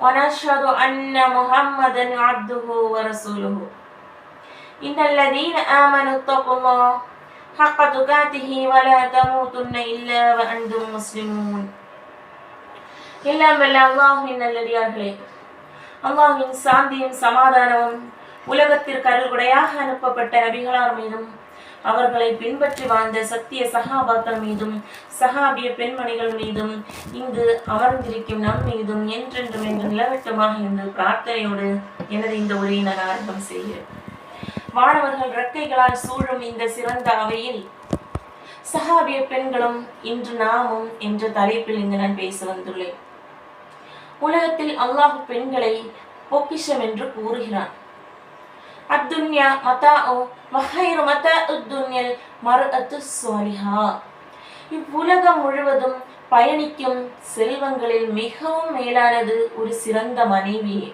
ونشهد أن محمدا عبده ورسوله إن الذين آمنوا اتقوا الله حق تقاته ولا تموتن إلا وأنتم مسلمون எல்லாம் வல்ல அல்லாஹுவின் நல்லடியார்களே அல்லாஹ்வின் சாந்தியும் சமாதானமும் உலகத்திற்கு அருள்குடையாக அனுப்பப்பட்ட நபிகளார் மீதும் அவர்களை பின்பற்றி வாழ்ந்த சத்திய சகாபாக்கள் மீதும் சகாபிய பெண்மணிகள் மீதும் இங்கு அமர்ந்திருக்கும் நம் மீதும் என்றென்றும் என்று நிலவட்டமாக என்று பிரார்த்தனையோடு எனது இந்த உரையை நான் ஆரம்பம் செய்கிறேன். மாணவர்கள் ரெக்கைகளால் சூழும் இந்த சிறந்த அவையில் சஹாபிய பெண்களும் இன்று நாமும் என்ற தலைப்பில் இங்கு நான் பேச வந்துள்ளேன். உலகத்தில் அல்லாஹ் பெண்களை பொக்கிஷம் என்று கூறுகிறான். அத்துன்யா மதா ஓ மஹைர் மதா உத்துன்யல் மரத்து சுவாலிஹா இவ்வுலகம் முழுவதும் பயணிக்கும் செல்வங்களில் மிகவும் மேலானது ஒரு சிறந்த மனைவியே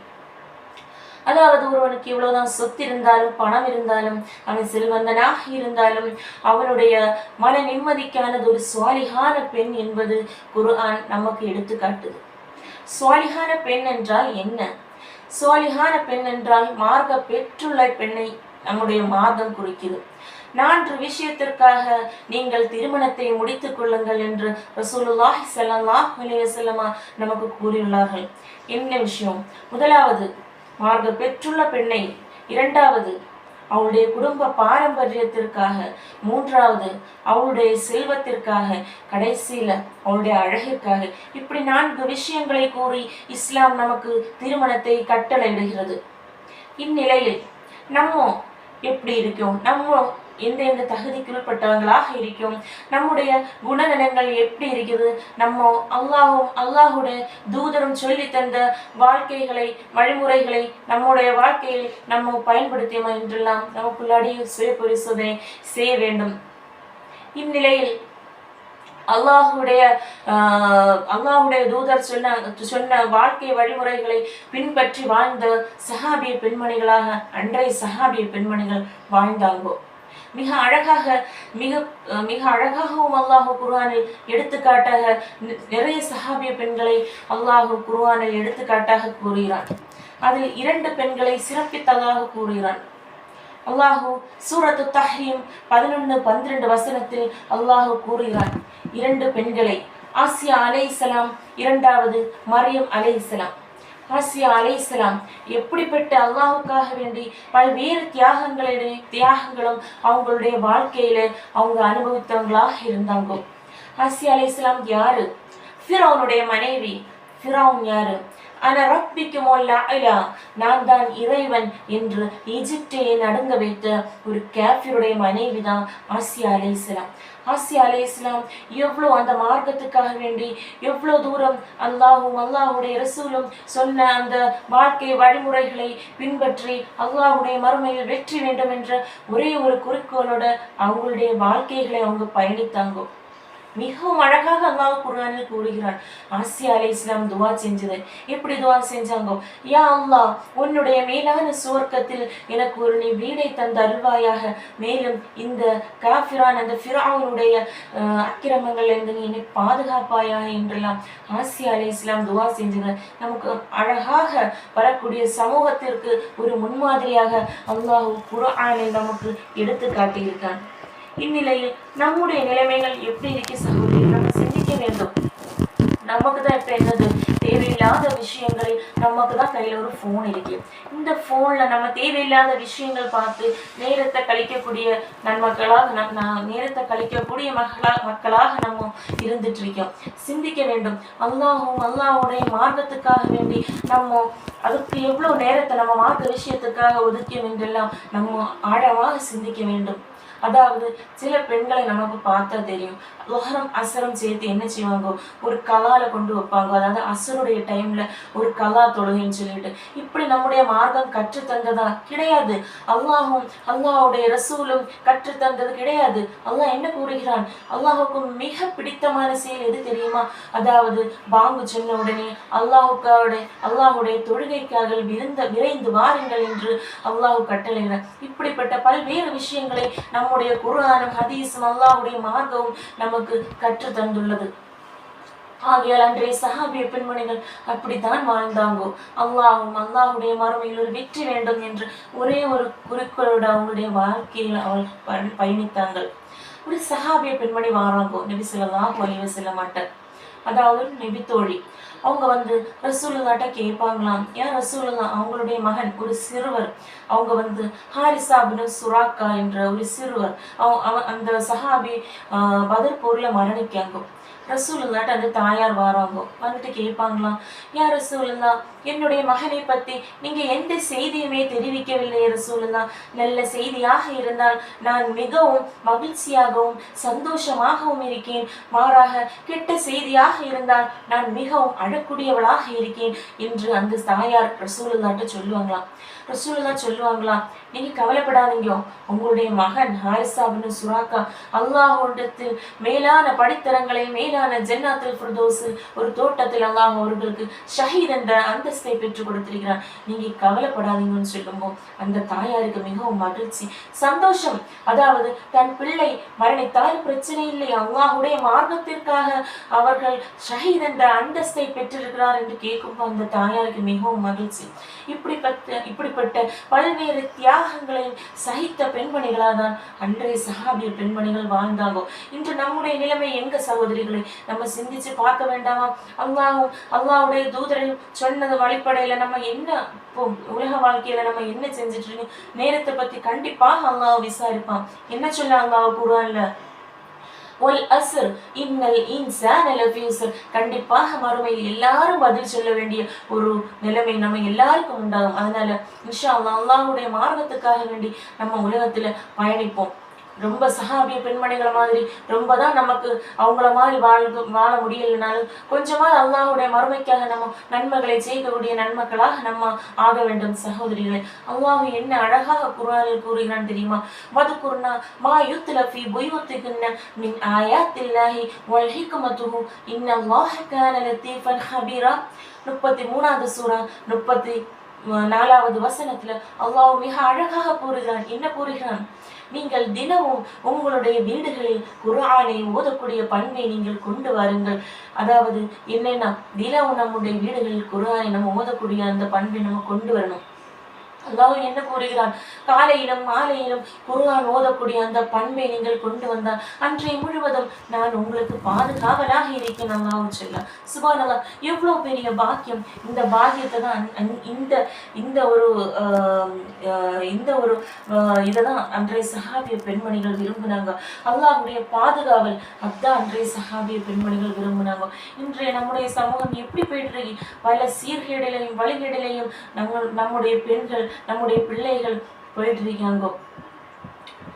அதாவது ஒருவனுக்கு இவ்வளவுதான் சொத்து இருந்தாலும் பணம் இருந்தாலும் அவன் செல்வந்தனாக இருந்தாலும் அவனுடைய மன நிம்மதிக்கானது ஒரு சுவாலிகான பெண் என்பது குர்ஆன் நமக்கு எடுத்துக்காட்டுது. சுவாலிகான பெண் என்றால் என்ன? சுவாலிகான பெண் என்றால் மார்க்க பெற்றுள்ள பெண்ணை நம்முடைய மார்க்கம் குறிக்கிறது. நான்கு விஷயத்திற்காக நீங்கள் திருமணத்தை முடித்துக் கொள்ளுங்கள் என்று ரசூலுல்லாஹி ஸல்லல்லாஹு செல்லமா நமக்கு கூறியுள்ளார்கள். என்ன விஷயம்? முதலாவது மார்க்க பெற்றுள்ள பெண்ணை. இரண்டாவது அவளுடைய குடும்ப பாரம்பரியத்திற்காக மூன்றாவது அவளுடைய செல்வத்திற்காக கடைசியில அவளுடைய அழகிற்காக. இப்படி நான்கு விஷயங்களை கூறி இஸ்லாம் நமக்கு திருமணத்தை கட்டளையிடுகிறது. இந்நிலையில் நம்ம எப்படி இருக்கோம்? நம்ம எந்த எந்த தகுதிக்குள்பட்டவங்களாக இருக்கும். நம்முடைய குணநலங்கள் எப்படி இருக்குது? நம்ம அல்லாஹும் அல்லாஹுடைய தூதரும் சொல்லி தந்த வாழ்க்கைகளை வழிமுறைகளை நம்முடைய வாழ்க்கையில் நம்ம பயன்படுத்தியமா என்றெல்லாம் நமக்குள்ளாடி சுய பரிசோதனை செய்ய வேண்டும். இந்நிலையில் அல்லாஹுடைய ஆஹ், அல்லாஹுடைய தூதர் சொன்ன சொன்ன வாழ்க்கை வழிமுறைகளை பின்பற்றி வாழ்ந்த சஹாபிய பெண்மணிகளாக அன்றைய சஹாபிய பெண்மணிகள் வாழ்ந்தாங்கோ. மிக அழகாக மிக அஹ், மிக அழகாகவும் அல்லாஹு குர்ஆனில் எடுத்துக்காட்டாக நிறைய சஹாபிய பெண்களை அல்லாஹு குர்ஆனில் எடுத்துக்காட்டாக கூறுகிறான். அதில் இரண்டு பெண்களை சிறப்பித்ததாக கூறுகிறான். அல்லாஹு சூரத்து தஹ்ரீம் பதினொன்று பன்னிரண்டு வசனத்தில் அல்லாஹு கூறுகிறான் இரண்டு பெண்களை ஆசியா அலைஹிஸ்ஸலாம் இரண்டாவது மரியம் அலைஹிஸ்ஸலாம் ஆசியா இஸ்லாம் எப்படிப்பட்ட அல்லாஹுக்காக வேண்டி பல்வேறு தியாகங்களிலே தியாகங்களும் அவங்களுடைய வாழ்க்கையில அவங்க அனுபவித்தவங்களாக இருந்தாங்க. ஆசியா இஸ்லாம் யாரு? ஃபிரௌனுடைய மனைவி ஃபிரௌன் யாரு? ஆனா ரப்பிக்கும் அலா நான் தான் இறைவன் என்று ஈஜிப்டையை நடுங்க வைத்த ஒரு கேஃபிருடைய மனைவி தான் ஆசியா அலைஹிஸ்ஸலாம் ஆசியா அலைஹிஸ்ஸலாம் எவ்வளோ அந்த மார்க்கத்துக்காக வேண்டி எவ்வளோ தூரம் அல்லாஹும் அல்லாஹுடைய ரசூலும் சொன்ன அந்த வாழ்க்கை வழிமுறைகளை பின்பற்றி அல்லாஹுடைய மறுமையில் வெற்றி வேண்டும் என்ற ஒரே ஒரு குறிக்கோளோட அவங்களுடைய வாழ்க்கைகளை அவங்க பயணித்தாங்க. மிகவும் அழகாக அல்லாஹ் குர்ஆனில் கூறுகிறான். ஆசியா அலை இஸ்லாம் துவா செஞ்சது. எப்படி துவா செஞ்சாங்க? யா அல்லாஹ் உன்னுடைய மேலான சுவர்க்கத்தில் எனக்கு ஒரு நீ வீடை தந்த அருள்வாயாக. மேலும் இந்த காஃபிரான் அந்த ஃபிரௌனுடைய அஹ், அக்கிரமங்களிலிருந்து நீ என்னை பாதுகாப்பாயாக என்றெல்லாம் ஆசியா அலை இஸ்லாம் துவா செஞ்சது. நமக்கு அழகாக வரக்கூடிய சமூகத்திற்கு ஒரு முன்மாதிரியாக அல்லாஹ் குரானை நமக்கு எடுத்து காட்டியிருக்கான். இந்நிலையில் நம்முடைய நிலைமைகள் எப்படி இருக்கு சகோதரி? நம்ம சிந்திக்க வேண்டும். நமக்கு தான் இப்போ என்னது? தேவையில்லாத விஷயங்களை நமக்கு தான் கையில் ஒரு ஃபோன் இருக்கு. இந்த ஃபோனில் நம்ம தேவையில்லாத விஷயங்கள் பார்த்து நேரத்தை கழிக்கக்கூடிய நன்மக்களாக நம் நேரத்தை கழிக்கக்கூடிய மக்களாக மக்களாக நம்ம இருந்துட்டு இருக்கோம். சிந்திக்க வேண்டும். அல்லாஹும் அல்லாஹுடைய மார்க்கத்துக்காக வேண்டி நம்ம அதுக்கு எவ்வளோ நேரத்தை நம்ம மார்க்க விஷயத்துக்காக ஒதுக்கியும் என்றெல்லாம் நம்ம ஆழமாக சிந்திக்க வேண்டும். அதாவது சில பெண்களை நமக்கு பார்த்தா தெரியும். லொஹரம் அசரம் சேர்த்து என்ன செய்வாங்க? ஒரு கலால கொண்டு வைப்பாங்க. அதாவது அசருடைய டைம்ல ஒரு கலா தொழுகைன்னு சொல்லிட்டு. இப்படி நம்முடைய மார்க்கம் கற்று தந்ததா கிடையாது. அல்லாஹும் அல்லாஹுடைய ரசூலும் கற்று தந்தது கிடையாது. அல்லாஹ் என்ன கூறுகிறான்? அல்லாஹுக்கு மிக பிடித்தமான செயல் எது தெரியுமா? அதாவது பாங்கு சொன்ன உடனே அல்லாஹுக்காவுடைய அல்லாஹுடைய தொழுகைக்காக விருந்த விரைந்து வாருங்கள் என்று அல்லாஹு கட்டளைகிறார் இப்படிப்பட்ட பல்வேறு விஷயங்களை நம்முடைய குர்ஆனும் ஹதீஸும் அல்லாஹுடைய மார்க்கமும் நம்ம நமக்கு கற்று தந்துள்ளது. ஆகையால் அன்றைய சஹாபிய பெண்மணிகள் அப்படித்தான் வாழ்ந்தாங்கோ. அல்லாஹும் அல்லாஹுடைய மறுமையில் ஒரு வெற்றி வேண்டும் என்று ஒரே ஒரு குறிக்கோளோடு அவங்களுடைய வாழ்க்கையில் அவள் பயணித்தாங்கள் ஒரு சஹாபிய பெண்மணி வாராங்கோ நபி சொல்லலாம் ஒலிவ செல்ல மாட்டார் அதாவது நெபி தோழி. அவங்க வந்து ரசூலுல்லாட்ட கேட்பாங்களாம் ஏன் ரசூலுல்லா? அவங்களுடைய மகன் ஒரு சிறுவர். அவங்க வந்து ஹாரிசா அப்படின்னு சுராக்கா என்ற ஒரு சிறுவர். அவ- அந்த சஹாபி பதர் பதர் போர்ல மரணிக்காங்க ரசூலுல்லாட்ட அந்த தாயார் வாராங்க. வந்துட்டு கேட்பாங்களாம் யார் ரசூலுல்லா என்னுடைய மகனை பத்தி நீங்க எந்த செய்தியுமே தெரிவிக்கவில்லை ரசூலுல்லா. நல்ல செய்தியாக இருந்தால் நான் மிகவும் மகிழ்ச்சியாகவும் சந்தோஷமாகவும் இருக்கேன். மாறாக கெட்ட செய்தியாக இருந்தால் நான் மிகவும் அழக்கூடியவளாக இருக்கேன் என்று அந்த தாயார் ரசூலுல்லாட்ட சொல்லுவாங்களாம் ரசூலுல்லா சொல்லுவாங்களாம் நீங்கள் கவலைப்படாதீங்க. உங்களுடைய மகன் ஹாரிசாபின் சுராக்கா அல்லாஹ்விடத்தில் மேலான படித்தரங்களை மேலான ஜென்னாத்தில் ஃபிர்தௌஸில் ஒரு தோட்டத்தில் அல்லாஹ் அவர்களுக்கு ஷஹீத் என்ற அந்தஸ்தை பெற்றுக் கொடுத்திருக்கிறார். நீங்க கவலைப்படாதீங்கன்னு சொல்லும்போது அந்த தாயாருக்கு மிகவும் மகிழ்ச்சி சந்தோஷம். அதாவது தன் பிள்ளை மரணித்தால் பிரச்சனை இல்லை. அல்லாஹுடைய மார்க்கத்திற்காக அவர்கள் ஷஹீத் என்ற அந்தஸ்தை பெற்றிருக்கிறார் என்று கேட்கும்போது அந்த தாயாருக்கு மிகவும் மகிழ்ச்சி. இப்படிப்பட்ட இப்படிப்பட்ட பல்வேறு தியாகங்களையும் சகித்த பெண்மணிகளாக தான் அன்றைய சஹாபிய பெண்மணிகள் வாழ்ந்தாங்க இன்று நம்முடைய நிலைமை எங்க சகோதரி? சகோதரிகளை நம்ம சிந்திச்சு பார்க்க வேண்டாமா? அல்லாஹும் அல்லாவுடைய தூதரையும் சொன்னது வழிப்படையில நம்ம என்ன இப்போ உலக வாழ்க்கையில நம்ம என்ன செஞ்சுட்டு இருக்கோம்? நேரத்தை பத்தி கண்டிப்பாக அல்லாஹ் விசாரிப்பான். என்ன சொல்ல அல்லாஹ் குரான்ல கண்டிப்பாக மறுமையில் எல்லாரும் பதில் சொல்ல வேண்டிய ஒரு நிலைமை நம்ம எல்லாருக்கும் உண்டாகும். அதனால இன்ஷா அல்லாஹ் அல்லாஹ்வுடைய மார்க்கத்துக்காக வேண்டி நம்ம உலகத்துல பயணிப்போம். ரொம்ப சஹாபிய பெண்மணிகளை மாதிரி ரொம்ப தான் நமக்கு அவங்கள மாதிரி வாழ்ந்து வாழ முடியலைனாலும் கொஞ்சமா அல்லாஹுடைய மறுமைக்காக நம்ம நன்மைகளை செய்யக்கூடிய நன்மக்களாக நம்ம ஆக வேண்டும் சகோதரிகளை. அல்லாஹ் என்ன அழகாக குரானில் கூறுகிறான் தெரியுமா? மது குருனா மா யுத்ல ஃபி புயூத்திகுன்ன மின் ஆயாத்தில்லாஹி வல் இன்னல்லாஹ கான லத்தீஃபன் ஹபீரா. முப்பத்தி மூணாவது சூரா முப்பத்தி நாலாவது வசனத்துல அல்லாஹ் மிக அழகாக கூறுகிறான். என்ன கூறுகிறான்? நீங்கள் தினமும் உங்களுடைய வீடுகளில் குரானை ஓதக்கூடிய பண்பை நீங்கள் கொண்டு வாருங்கள். அதாவது என்னன்னா? தினமும் நம்முடைய வீடுகளில் குரானை நம்ம ஓதக்கூடிய அந்த பண்பை நம்ம கொண்டு வரணும். அல்லாஹ் என்ன கூறுகிறான்? காலையிலும் மாலையிலும் குர்ஆன் ஓதக்கூடிய அந்த பண்பை நீங்கள் கொண்டு வந்தால் அன்றைய முழுவதும் நான் உங்களுக்கு பாதுகாவலாக இருக்கேன் அல்லாவும் சொல்ல. சுபானல்லா எவ்வளோ பெரிய பாக்கியம். இந்த பாக்கியத்தை தான் இந்த இந்த ஒரு இந்த ஒரு இதை தான் அன்றைய சஹாபிய பெண்மணிகள் விரும்பினாங்க. அல்லாஹ்வுடைய பாதுகாவல் அதுதான் அன்றைய சஹாபிய பெண்மணிகள் விரும்பினாங்க. இன்றைய நம்முடைய சமூகம் எப்படி போயிட்டு பல சீர்கேடலையும் வழிகேடலையும் நம்ம நம்முடைய பெண்கள் நம்முடைய பிள்ளைகள் போயிட்டு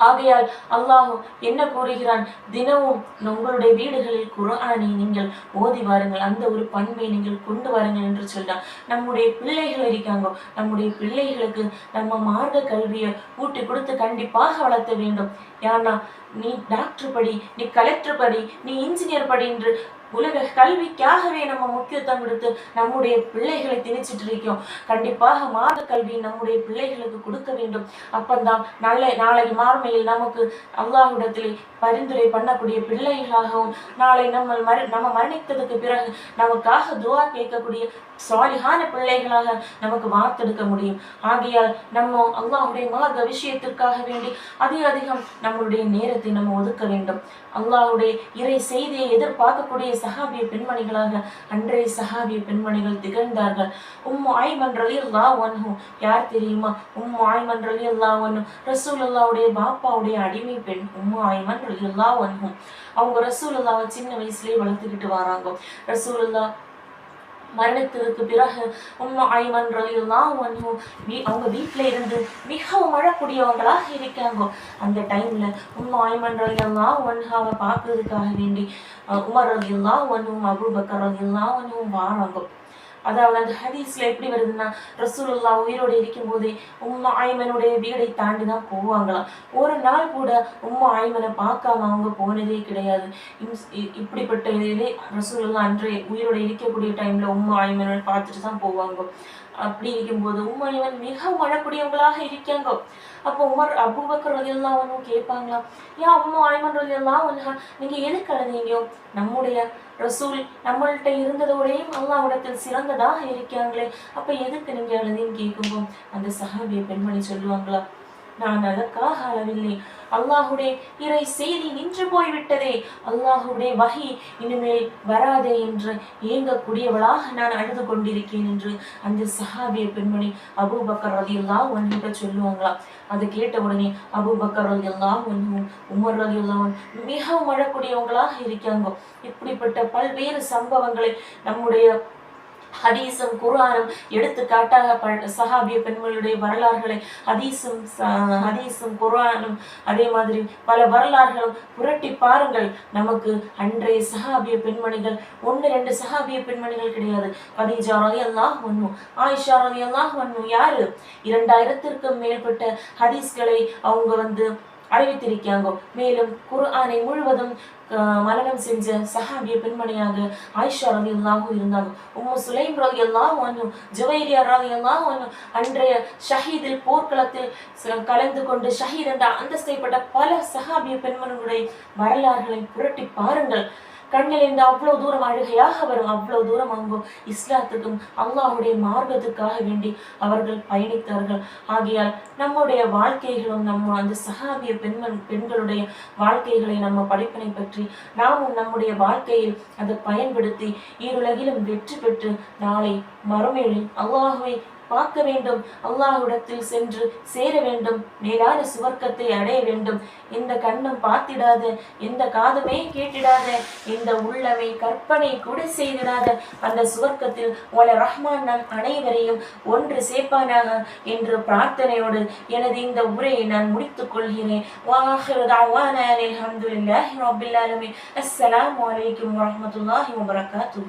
ஆகையால் அல்லாஹு என்ன கூறுகிறான்? தினமும் உங்களுடைய வீடுகளில் குரானை நீங்கள் ஓதி வாருங்கள். அந்த ஒரு பண்பை நீங்கள் கொண்டு வாருங்கள் என்று சொல்றான். நம்முடைய பிள்ளைகள் இருக்காங்க. நம்முடைய பிள்ளைகளுக்கு நம்ம மார்க்க கல்வியை ஊட்டி கொடுத்து கண்டிப்பாக வளர்த்த வேண்டும். ஏன்னா நீ டாக்டர் படி நீ கலெக்டர் படி நீ இன்ஜினியர் படி என்று உலக கல்விக்காகவே நம்ம முக்கியத்துவம் கொடுத்து நம்முடைய பிள்ளைகளை திணிச்சிட்டு இருக்கோம். கண்டிப்பாக மாத கல்வி நம்முடைய பிள்ளைகளுக்கு கொடுக்க வேண்டும். அப்பந்தான் நல்ல நாளை மார்மையில் நமக்கு அல்லாஹ்விடத்திலே பரிந்துரை பண்ணக்கூடிய பிள்ளைகளாகவும் நாளை நம்ம மர நம்ம மரணித்ததுக்கு பிறகு நமக்காக துவா கேட்கக்கூடிய சாலிகான பிள்ளைகளாக நமக்கு வார்த்தெடுக்க முடியும். ஆகையால் நம்ம அல்லாஹுடைய மார்க்க விஷயத்திற்காக வேண்டி அதிக அதிகம் நம்மளுடைய நேரத்தை நம்ம ஒதுக்க வேண்டும். அல்லாஹுடைய இறை செய்தியை எதிர்பார்க்கக்கூடிய சஹாபிய பெண்மணிகளாக அன்றைய சஹாபிய பெண்மணிகள் திகழ்ந்தார்கள். உம்மு ஆய்மன் ரலி அல்லாஹ் ஒன்ஹு யார் தெரியுமா? உம்மு ஆய்மன் ரலி அல்லாஹ் ரசூல் அல்லாவுடைய பாப்பாவுடைய அடிமை பெண் உம்மு ஆய்மன் ரலி அல்லாஹ் அவங்க அவங்க ரசூலுல்லாவை சின்ன வயசுலயே வளர்த்துக்கிட்டு வராங்க. ரசூலுல்லா மரணத்திற்கு பிறகு உம்மு ஐமன் ரலியல்லாஹு வீ- அவங்க வீட்டில் இருந்து மிகவும் அழக்கூடியவங்களாக இருக்காங்க. அந்த டைமில் உம்மு ஐமன் ரலியல்லாஹு அன்ஹாவை பார்க்கறதுக்காக வேண்டி அஹ், உமர் ரலியல்லாஹு அன்ஹும் அபூபக்கர் ரலியல்லாஹு ஒன்றும் வாராங்க. அதாவது அந்த ஹதீஸ்ல எப்படி வருதுன்னா ரசூலுல்லா உயிரோடு இருக்கும்போதே உம்மா ஆய்மனுடைய வீடை தாண்டி தான் போவாங்களாம். ஒரு நாள் கூட உம்மா ஆய்மனை பார்க்காம அவங்க போனதே கிடையாது. இ- இப்படிப்பட்ட இதிலே ரசூலுல்லா அன்றைய உயிரோடு இருக்கக்கூடிய டைம்ல உம்மா ஆய்மனை பார்த்துட்டு தான் போவாங்க. அப்படி இருக்கும்போது உம்மா ஆய்மன் மிக மழக்கூடியவங்களாக இருக்காங்க. அப்போ உமர் அபூபக்கர் ரலியல்லாஹு அன்ஹு கேட்பாங்களாம் ஏன் உம்மா ஆய்மன் ரலியல்லாஹு அன்ஹா நீங்க எதுக்கு அழுதீங்க? நம்முடைய ரசூல் நம்மள்கிட்ட இருந்ததோடையும் அல்லாவிடத்தில் சிறந்ததாக இருக்காங்களே அப்போ எதுக்கு நீங்கள் அழுதின்னு கேட்கும்போது அந்த சஹாபிய பெண்மணி சொல்லுவாங்களா? நான் அதற்காக அளவில்லை அல்லாஹுடைய இறை செய்தி நின்று போய்விட்டதே. அல்லாஹுடைய வகி இனிமேல் வராதே என்று ஏங்கக்கூடியவளாக நான் அழுது கொண்டிருக்கேன் என்று அந்த சஹாபிய பெண்மணி அபூபக்கர் எல்லாம் அன்ஹு சொல்லுவாங்களா அதை கேட்ட உடனே அபூபக்கர் ரலியல்லாஹு ஒன்றும் உமர் ரதி அன்ஹு மிகவும் அழக்கூடியவங்களாக இருக்காங்க. இப்படிப்பட்ட பல்வேறு சம்பவங்களை நம்முடைய ஹதீஸும் குர்ஆனும் எடுத்துக்காட்டாக ப- சஹாபிய பெண்களுடைய வரலாறுகளை ஹதீஸும் ஹதீஸும் குர்ஆனும் அதே மாதிரி பல வரலாறுகளும் புரட்டி பாருங்கள். நமக்கு அன்றைய சஹாபிய பெண்மணிகள் ஒன்று ரெண்டு சஹாபிய பெண்மணிகள் கிடையாது. கதீஜா ரலி அல்லாஹ் ஒன்னு ஆயிஷா ரலி அல்லாஹ் யாரு? இரண்டாயிரத்திற்கும் மேற்பட்ட ஹதீஸ்களை அவங்க வந்து அறிவித்திருக்காங்க மேலும் குர்ஆனை முழுவதும் மரணம் செஞ்ச சஹாபிய பெண்மணியாக ஆயிஷா ரவி எல்லாவும் இருந்தாங்க. உம்மு சுலைம் ரவி எல்லாம் ஒன்றும் ஜுவைரியா ரவி எல்லாம் ஒன்றும் அன்றைய ஷஹீதில் போர்க்களத்தில் கலந்து கொண்டு ஷஹீத் என்ற அந்தஸ்தைப்பட்ட பல சஹாபிய பெண்மணிகளுடைய வரலாறுகளை புரட்டி பாருங்கள். கண்ணில் இருந்து அவ்வளவு தூரம் அழுகையாக வரும் அவ்வளவு தூரம் அங்கும் இஸ்லாத்துக்கும் அல்லாஹுடைய மார்க்கத்துக்காக வேண்டி அவர்கள் பயணித்தார்கள். ஆகையால் நம்முடைய வாழ்க்கைகளும் நம்ம அந்த சஹாபிய பெண்மண் பெண்களுடைய வாழ்க்கைகளை நம்ம படிப்பினை பற்றி நாமும் நம்முடைய வாழ்க்கையில் அதை பயன்படுத்தி ஈருலகிலும் வெற்றி பெற்று நாளை மறுமையில் அல்லாஹுவை பார்க்க வேண்டும். அல்லாஹ்விடத்தில் சென்று சேர வேண்டும். மேலான சுவர்க்கத்தை அடைய வேண்டும். இந்த கண்ணும் பார்த்திடாத இந்த காதுமே கேட்டிடாத இந்த உள்ளமே கற்பனை கூட செய்திடாத அந்த சுவர்க்கத்தில் உல ரஹ்மான் நம் அனைவரையும் ஒன்று சேர்ப்பானாக என்று பிரார்த்தனையோடு எனது இந்த உரையை நான் முடித்துக் கொள்கிறேன். அஸ்ஸலாமு அலைக்கும் வரமத்துல்லாஹி வபரகாத்து